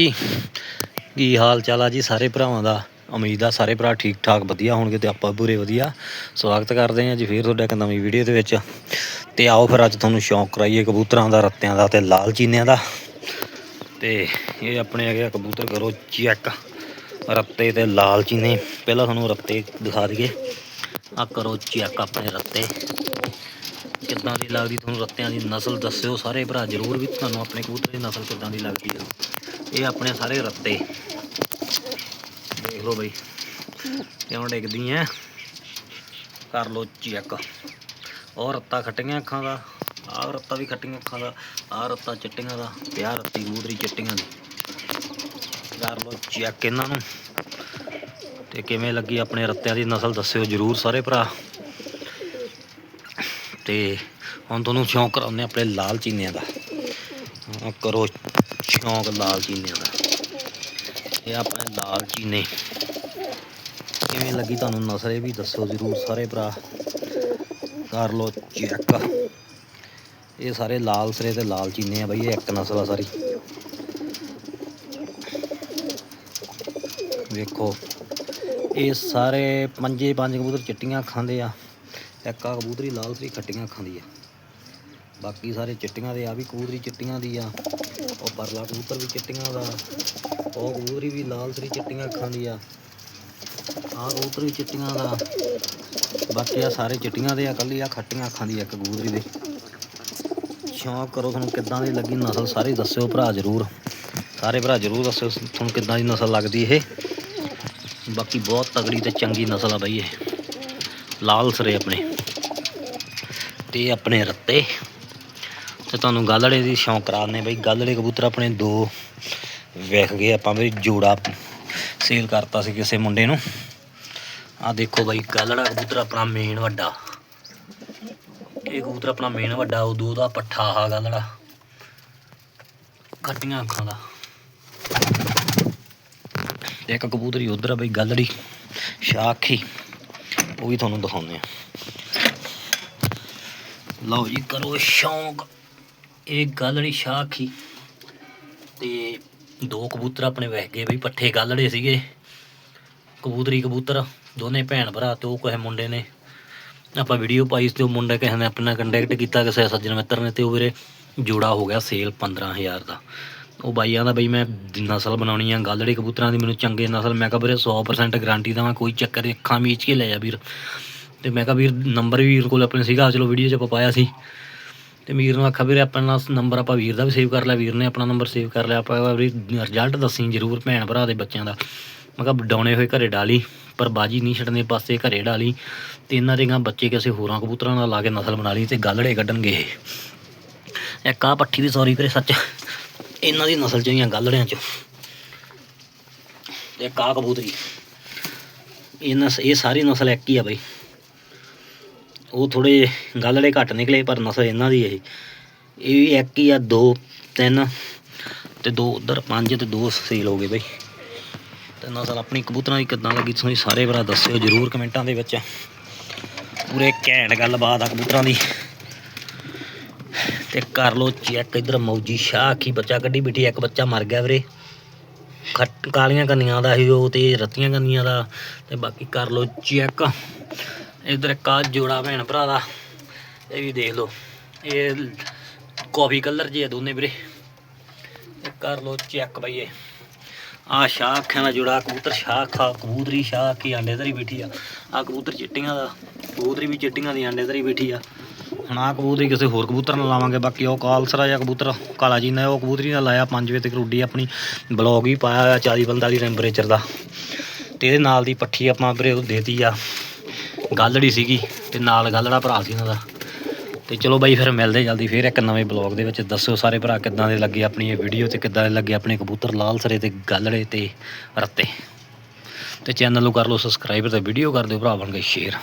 ਜੀ। ਕੀ ਹਾਲ ਚਾਲ ਆ ਜੀ ਸਾਰੇ ਭਰਾਵਾਂ ਦਾ? ਉਮੀਦ ਆ ਸਾਰੇ ਭਰਾ ਠੀਕ ਠਾਕ ਵਧੀਆ ਹੋਣਗੇ ਤੇ ਆਪਾਂ ਪੂਰੇ ਵਧੀਆ। ਸਵਾਗਤ ਕਰਦੇ ਹਾਂ ਜੀ ਫੇਰ ਤੁਹਾਡਾ ਇੱਕ ਨਵੀਂ ਵੀਡੀਓ ਦੇ ਵਿੱਚ। ਤੇ ਆਓ ਫਿਰ ਅੱਜ ਤੁਹਾਨੂੰ ਸ਼ੌਂਕ ਕਰਾਈਏ ਕਬੂਤਰਾਂ ਦਾ, ਰੱਤਿਆਂ ਦਾ ਤੇ ਲਾਲ ਚੀਨਿਆਂ ਦਾ। ਤੇ ਇਹ ਆਪਣੇ ਹੈਗੇ ਆ ਕਬੂਤਰ, ਕਰੋ ਚੈੱਕ। ਰੱਤੇ ਤੇ ਲਾਲ ਚੀਨੇ। ਪਹਿਲਾਂ ਤੁਹਾਨੂੰ ਰੱਤੇ ਦਿਖਾ ਦਈਏ। ਆ ਕਰੋ ਚੈੱਕ ਆਪਣੇ ਰੱਤੇ। ਕਿੱਦਾਂ ਦੀ ਲੱਗਦੀ ਤੁਹਾਨੂੰ ਰੱਤਿਆਂ ਦੀ ਨਸਲ ਦੱਸਿਓ। ਸਾਰੇ ਭਰਾ ਜਰੂਰ ਵੀ ਤੁਹਾਨੂੰ ਆਪਣੇ ਕਬੂਤਰ ਦੀ ਨਸਲ ਕਿੱਦਾਂ ਦੀ ਲੱਗਦੀ ਹੈ ਇਹ ਆਪਣੇ ਸਾਰੇ ਰੱਤੇ। ਦੇਖ ਲਓ ਬਈ, ਕਿਉਂ ਡਿੱਗਦੀ ਡਿੱਗਦੀਆਂ ਕਰ ਲਓ ਚੈੱਕ। ਉਹ ਰੱਤਾ ਖੱਟੀਆਂ ਅੱਖਾਂ ਦਾ, ਆਹ ਰੱਤਾ ਵੀ ਖੱਟੀਆਂ ਅੱਖਾਂ ਦਾ, ਆਹ ਰੱਤਾ ਚਿੱਟੀਆਂ ਦਾ ਤੇ ਆਹ ਰੱਤੀ ਕਬੂਤਰੀ ਚਿੱਟੀਆਂ ਦੀ। ਕਰ ਲਓ ਚੈੱਕ ਇਹਨਾਂ ਨੂੰ। ਤੇ ਕਿਵੇਂ ਲੱਗੀ ਆਪਣੇ ਰੱਤਿਆਂ ਦੀ ਨਸਲ ਦੱਸਿਓ ਜਰੂਰ ਸਾਰੇ ਭਰਾ। ਤੇ ਹੁਣ ਤੁਹਾਨੂੰ ਸ਼ੌਂਕ ਕਰਾਉਂਦੇ ਆਪਣੇ ਲਾਲ ਚੀਨਿਆਂ ਦਾ। ਕਰੋ ਸ਼ੌਂਕ ਲਾਲ ਚੀਨਿਆਂ ਦਾ ਇਹ ਆਪਣੇ ਲਾਲ ਚੀਨੇ। ਕਿਵੇਂ ਲੱਗੀ ਤੁਹਾਨੂੰ ਨਸਲ ਇਹ ਵੀ ਦੱਸੋ ਜਰੂਰ ਸਾਰੇ ਭਰਾ। ਕਰ ਲਓ ਚੈੱਕ। ਇਹ ਸਾਰੇ ਲਾਲ ਸਰੇ ਤੇ ਲਾਲ ਚੀਨੇ ਆ ਬਈ, ਇਹ ਇੱਕ ਨਸਲ ਆ ਸਾਰੀ। ਵੇਖੋ, ਇਹ ਸਾਰੇ ਪੰਜੇ ਪੰਜ ਕਬੂਤਰ ਚਿੱਟੀਆਂ ਖਾਂਦੇ ਆ। ਇੱਕ ਆ ਕਬੂਤਰੀ ਲਾਲ ਸਰੀ ਖੱਟੀਆਂ ਖਾਂਦੀ ਆ। ਬਾਕੀ ਸਾਰੇ ਚਿੱਟੀਆਂ ਦੇ ਆ ਵੀ ਕਬੂਤਰੀ ਚਿੱਟੀਆਂ ਦੀ ਆ। ਉਹ ਪਰਲਾ ਕਬੂਤਰ ਵੀ ਚਿੱਟੀਆਂ ਦਾ, ਉਹ ਕਬੂਤਰੀ ਵੀ ਲਾਲ ਸਰੀ ਚਿੱਟੀਆਂ ਖਾਂਦੀ ਆ। ਆਹ ਕਬੂਤਰ ਵੀ ਚਿੱਟੀਆਂ ਦਾ, ਬਾਕੀ ਆ ਸਾਰੇ ਚਿੱਟੀਆਂ ਦੇ ਆ, ਕੱਲੀ ਆ ਖੱਟੀਆਂ ਅੱਖਾਂ ਦੀ ਆ ਇੱਕ ਕਬੂਤਰੀ ਦੇ। ਸ਼ੌਂਕ ਕਰੋ ਤੁਹਾਨੂੰ ਕਿੱਦਾਂ ਦੀ ਲੱਗੀ ਨਸਲ, ਸਾਰੇ ਦੱਸਿਓ ਭਰਾ ਜਰੂਰ। ਸਾਰੇ ਭਰਾ ਜਰੂਰ ਦੱਸਿਓ ਤੁਹਾਨੂੰ ਕਿੱਦਾਂ ਦੀ ਨਸਲ ਲੱਗਦੀ ਇਹ। ਬਾਕੀ ਬਹੁਤ ਤਗੜੀ ਤੇ ਚੰਗੀ ਨਸਲ ਆ ਬਈ ਇਹ। ਲਾਲ ਸਰੇ ਆਪਣੇ। ਤੇ ਆਪਣੇ ਰੱਤੇ। ਤੇ ਤੁਹਾਨੂੰ ਗਾਲੜੇ ਦੀ ਸ਼ੌਂਕ ਕਰਾਉਂਦੇ ਬਈ। ਗਾਲੜੇ ਕਬੂਤਰ ਆਪਣੇ ਦੋ ਵਿਕ ਗਏ, ਆਪਾਂ ਵੀ ਜੋੜਾ ਸੇਲ ਕਰਤਾ ਸੀ ਕਿਸੇ ਮੁੰਡੇ ਨੂੰ। ਆ ਦੇਖੋ ਬਈ, ਗਾਲੜਾ ਕਬੂਤਰ ਆਪਣਾ ਮੇਨ ਵੱਡਾ। ਇਹ ਕਬੂਤਰ ਆਪਣਾ ਮੇਨ ਵੱਡਾ ਉਦੋਂ ਦਾ ਪੱਠਾ ਆ ਗਾਲੜਾ। ਖੱਟੀਆਂ ਅੱਖਾਂ ਦਾ। ਇੱਕ ਕਬੂਤਰੀ ਉਧਰ ਆ ਬਈ, ਗਾਲੜੀ ਸ਼ਾਖੀ। ਉਹ ਵੀ ਤੁਹਾਨੂੰ ਦਿਖਾਉਂਦੇ ਆ ਲਓ ਜੀ, ਕਰੋ ਸ਼ੌਂਕ। ਇਹ ਗਾਲੜੀ ਸ਼ਾਖੀ ਤੇ ਦੋ ਕਬੂਤਰ ਆਪਣੇ ਵਹਿ ਗਏ ਵੀ ਪੱਠੇ ਗਾਲੜੇ ਸੀਗੇ, ਕਬੂਤਰੀ ਕਬੂਤਰ, ਦੋਨੇ ਭੈਣ ਭਰਾ ਤੇ ਉਹ ਕਿਸੇ ਮੁੰਡੇ ਨੇ। ਆਪਾਂ ਵੀਡੀਓ ਪਾਈ ਸੀ ਤੇ ਉਹ ਮੁੰਡਾ ਕਿਸੇ ਨੇ ਆਪਣਾ ਕੰਟੈਕਟ ਕੀਤਾ, ਕਿਸੇ ਸੱਜਣ ਮਿੱਤਰ ਨੇ ਤੇ ਉਹ ਵੀਰੇ ਜੋੜਾ ਹੋ ਗਿਆ ਸੇਲ 15000 ਦਾ। ਉਹ ਬਾਈ ਆਂਦਾ ਬਈ ਮੈਂ ਨਸਲ ਬਣਾਉਣੀ ਆ ਗਾਲੜੇ ਕਬੂਤਰਾਂ ਦੀ, ਮੈਨੂੰ ਚੰਗੇ ਨਸਲ ਮੈਂ ਕਿਹਾ, ਵੀਰੇ 100% ਗਾਰੰਟੀ ਦਵਾਂ, ਕੋਈ ਚੱਕਰ ਨਹੀਂ, ਅੱਖਾਂ ਮੀਚ ਕੇ ਲੈ ਜਾ ਵੀਰ। ਤੇ ਮੈਂ ਕਿਹਾ, ਵੀਰ ਨੰਬਰ ਵੀ ਵੀਰ ਕੋਲ ਆਪਣੇ ਸੀਗਾ, ਚਲੋ ਵੀਡੀਓ 'ਚ ਆਪਾਂ ਪਾਇਆ ਸੀ। ਤੇ ਵੀਰ ਨੂੰ ਆਖਿਆ, ਵੀਰੇ ਆਪਣਾ ਨੰਬਰ ਆਪਾਂ ਵੀਰ ਦਾ ਵੀ ਸੇਵ ਕਰ ਲਿਆ, ਵੀਰ ਨੇ ਆਪਣਾ ਨੰਬਰ ਸੇਵ ਕਰ ਲਿਆ। ਆਪਾਂ ਵੀ ਰਿਜ਼ਲਟ ਦੱਸੀ ਜ਼ਰੂਰ ਭੈਣ ਭਰਾ ਦੇ ਬੱਚਿਆਂ ਦਾ। ਮੈਂ ਕਿਹਾ, ਡਾਉਣੇ ਹੋਏ ਘਰੇ ਡਾਲੀ, ਪਰ ਬਾਜੀ ਨਹੀਂ ਛੱਡਣੇ, ਪਾਸੇ ਘਰੇ ਡਾਲੀ। ਤੇ ਇਹਨਾਂ ਦੇ ਗਾਂ ਬੱਚੇ ਕਿਸੇ ਹੋਰਾਂ ਕਬੂਤਰਾਂ ਨਾਲ ਲਾ ਕੇ ਨਸਲ ਬਣਾ ਲਈ ਤੇ ਗਾਲੜੇ ਕੱਢਣਗੇ ਇਹ ਇੱਕ ਆ ਪੱਠੀ ਦੀ ਸੌਰੀ ਵੀਰੇ ਸੱਚ। ਇਹਨਾਂ ਦੀ ਨਸਲ ਚੋਂ ਹੀ ਆ ਗਾਲੜਿਆਂ ਚੋਂ। ਤੇ ਇੱਕ ਕਬੂਤਰੀ। ਇਹ ਨਸ ਇਹ ਸਾਰੀ ਨਸਲ ਇੱਕ ਹੀ ਆ ਬਈ। ਉਹ ਥੋੜੇ ਗਾਲੜੇ ਘੱਟ ਨਿਕਲੇ ਪਰ ਨਸਲ ਇਹਨਾਂ ਦੀ ਇਹ। ਇਹ ਵੀ ਇੱਕ ਹੀ ਆ, ਦੋ, ਤਿੰਨ ਤੇ ਦੋ ਉਧਰ, ਪੰਜ ਤੇ ਦੋ ਸੇਲ ਹੋ ਗਏ ਬਈ। ਤੇ ਨਸਲ ਆਪਣੀ ਕਬੂਤਰਾਂ ਦੀ ਕਿੱਦਾਂ ਲੱਗੀ ਤੁਸੀਂ ਸਾਰੇ ਭਰਾ ਦੱਸਿਓ ਜਰੂਰ ਕਮੈਂਟਾਂ ਦੇ ਵਿੱਚ। ਪੂਰੇ ਘੈਂਟ ਗੱਲਬਾਤ ਆ ਕਬੂਤਰਾਂ ਦੀ। ਤੇ ਕਰ ਲੋ ਚੈੱਕ ਇਧਰ ਮੌਜੀ ਸ਼ਾਹ ਕੀ ਬੱਚਾ ਕੱਢੀ ਬਿਠੀ, ਇੱਕ ਬੱਚਾ ਮਰ ਗਿਆ ਵੀਰੇ। ਖੱਟ ਕਾਲੀਆਂ ਕੰਨੀਆਂ ਦਾ ਸੀ ਉਹ ਤੇ ਰੱਤੀਆਂ ਕੰਨੀਆਂ ਦਾ। ਤੇ ਬਾਕੀ ਕਰ ਲੋ ਚੈੱਕ। ਇਧਰ ਇੱਕ ਆ ਜੋੜਾ ਭੈਣ ਭਰਾ ਦਾ, ਇਹ ਵੀ ਦੇਖ ਲਓ। ਇਹ ਕਾਫੀ ਕਲਰ ਜੇ ਆ ਦੋਨੇ ਵੀਰੇ। ਕਰ ਲੋ ਚੈੱਕ ਬਈ ਇਹ। ਆ ਸ਼ਾਹ ਅੱਖਾਂ ਦਾ ਜੁੜਾ, ਕਬੂਤਰ ਸ਼ਾਹ ਖਾ ਕਬੂਤਰੀ ਸ਼ਾਹ ਕੀ ਆਂਡੇ ਧਰੀ ਬੈਠੀ ਆ। ਆ ਕਬੂਤਰ ਚਿੱਟੀਆਂ ਦਾ, ਕਬੂਤਰੀ ਵੀ ਚਿੱਟੀਆਂ ਦੀ ਆਂਡੇ ਧਰੀ ਬੈਠੀ ਆ। ਹੁਣ ਆ ਕਬੂਤਰੀ ਕਿਸੇ ਹੋਰ ਕਬੂਤਰ ਨਾਲ ਲਾਵਾਂਗੇ, ਬਾਕੀ ਉਹ ਕਾਲਸਰਾ ਜਾਂ ਕਬੂਤਰ, ਕਾਲਾ ਜੀ ਨੇ ਉਹ ਕਬੂਤਰੀ ਨਾਲ ਲਾਇਆ 5 ਵਜੇ ਤੱਕ ਰੋਡੀ ਆਪਣੀ, ਬਲੌਗ ਵੀ ਪਾਇਆ ਹੋਇਆ 40 45 ਟੈਂਪਰੇਚਰ ਦਾ। ਤੇ ਇਹਦੇ ਨਾਲ ਦੀ ਪੱਠੀ ਆਪਾਂ ਵੀਰੇ ਉਹ ਦੇਤੀ ਆ। ਗਾਲੜੀ ਸੀਗੀ ਤੇ ਨਾਲ ਗਾਲੜਾ ਭਰਾ ਸੀ ਇਹਨਾਂ ਦਾ। ਤੇ ਚਲੋ ਬਾਈ ਫਿਰ ਮਿਲਦੇ ਜਲਦੀ, ਫਿਰ ਇੱਕ ਨਵੇਂ ਬਲੌਗ ਦੇ ਵਿੱਚ। ਦੱਸਿਓ ਸਾਰੇ ਭਰਾ ਕਿੱਦਾਂ ਦੇ ਲੱਗੇ ਆਪਣੀ ਇਹ ਵੀਡੀਓ ਤੇ ਕਿੱਦਾਂ ਦੇ ਲੱਗੇ ਆਪਣੇ ਕਬੂਤਰ ਲਾਲ ਸਰੇ ਤੇ ਗਾਲੜੇ ਤੇ ਰੱਤੇ। ਤੇ ਚੈਨਲ ਨੂੰ ਕਰ ਲਓ ਸਬਸਕ੍ਰਾਈਬ ਤੇ ਵੀਡੀਓ ਕਰ ਦਿਓ ਭਰਾ ਬਣ ਕੇ ਸ਼ੇਅਰ